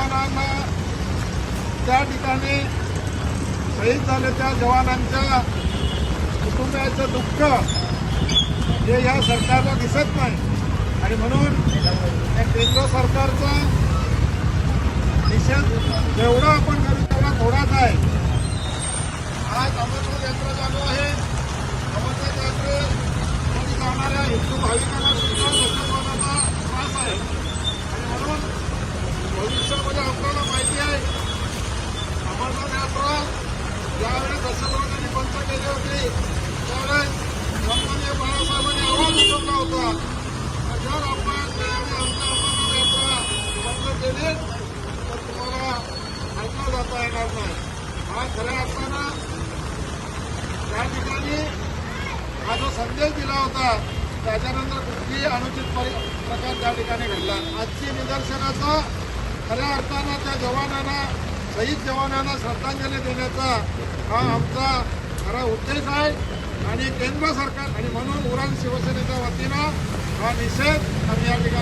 जवानांना त्या ठिकाणी शहीद झालेल्या जवानांच्या कुटुंबियाचं दुःख हे या सरकारला दिसत नाही. आणि म्हणून केंद्र सरकारचा निषेध जेवढा आपण करू तेवढा थोडाच आहे. आज अमरनाथ यात्रा चालू आहे. अमरनाथ यात्रे जाणाऱ्या हिंदू भाविकांना करता येणार नाही. हा खऱ्या अर्थानं त्या ठिकाणी हा जो संदेश दिला होता त्याच्यानंतर कुठलीही अनुचित प्रकार त्या ठिकाणी घडला. आजची निदर्शनाचा खऱ्या अर्थानं त्या जवानांना शहीद जवानांना श्रद्धांजली देण्याचा हा आमचा खरा उद्देश आहे. आणि केंद्र सरकार आणि म्हणून उरण शिवसेनेच्या वतीनं हा निषेध आम्ही या ठिकाणी